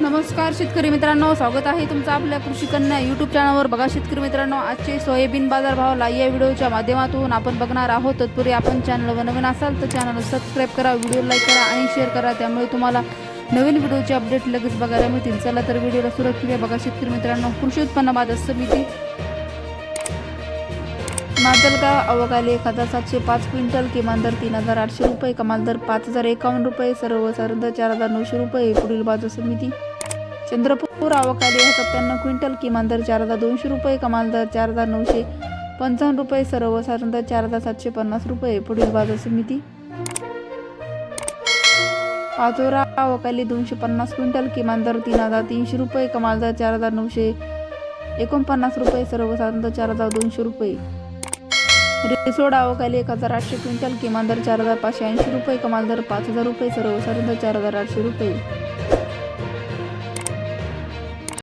नमस्कार शेतकरी मित्रांनो स्वागत आहे तुमचं आपल्या कृषी कन्या यूट्यूब चॅनलवर बघा शेतकरी मित्रांनो आजचे सोयाबीन बाजार भाव या व्हिडिओच्या माध्यमातून आपण बघणार आहोत. तत्पूर्वी आपण चॅनलवर नवीन असाल तर चॅनल सबस्क्राईब करा व्हिडिओ लाईक करा आणि शेअर करा. त्यामुळे तुम्हाला नवीन व्हिडिओचे अपडेट लगेच बघायला मिळतील. चला तर व्हिडिओला सुरुवात केली बघा शेतकरी मित्रांनो कृषी उत्पन्न बाजार समिती माजलगाव अवकाली एक हजार सातशे पाच क्विंटल किमान दर तीन हजार आठशे रुपये कमाल दर पाच हजार एकावन्न रुपये सर्वसाधारण दर चार हजार नऊशे रुपये पुढील बाजार समिती चंद्रपूर अवकाली सत्त्याण्णव क्विंटल किमान दर चार हजार दोनशे रुपये कमाल दर चार हजार नऊशे पंचावन्न रुपये सर्वसाधारण दर चार हजार सातशे पन्नास रुपये पुढील बाजार समिती. पाचोरा अवकाली दोनशे पन्नास क्विंटल किमान दर तीन हजार तीनशे रुपये कमाल दर चार हजार नऊशे एकोणपन्नास रुपये सर्वसाधारण दर चार हजार दोनशे रुपये. रिसोड अवकाली एक हजार आठशे क्विंटल किमान दर चार हजार पाचशे ऐंशी रुपये कमाल दर पाच हजार रुपये सर्वसाधारण दर चार हजार आठशे रुपये.